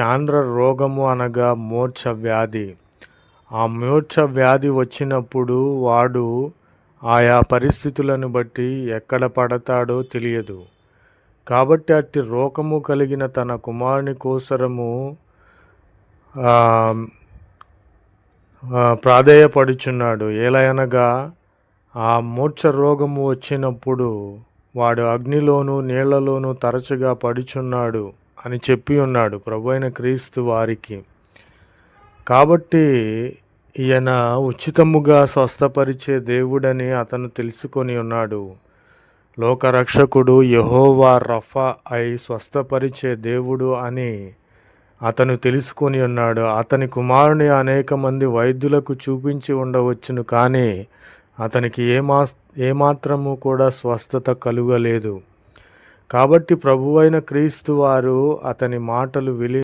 చాంద్ర రోగము అనగా మూర్ఛ వ్యాధి ఆ మూర్ఛ వ్యాధి వచ్చినప్పుడు వాడు ఆయా పరిస్థితులను బట్టి ఎక్కడ పడతాడో తెలియదు. కాబట్టి అట్టి రోగము కలిగిన తన కుమారుని కోసరము ప్రాధేయపడుచున్నాడు. ఏలయనగా ఆ మూర్ఛ రోగము వచ్చినప్పుడు వాడు అగ్నిలోను నీళ్ళలోనూ తరచుగా పడుచున్నాడు. అని చెప్పి ఉన్నాడు ప్రభు అయిన క్రీస్తు వారికి. కాబట్టి ఈయన ఉచితముగా స్వస్థపరిచే దేవుడని అతను తెలుసుకొని ఉన్నాడు. లోకరక్షకుడు యహోవా రఫా అయి స్వస్థపరిచే దేవుడు అని అతను తెలుసుకొని ఉన్నాడు. అతని కుమారుని అనేక మంది వైద్యులకు చూపించి ఉండవచ్చును కానీ అతనికి ఏమా ఏమాత్రము కూడా స్వస్థత కలుగలేదు. కాబట్టి ప్రభువైన క్రీస్తు వారు అతని మాటలు విలి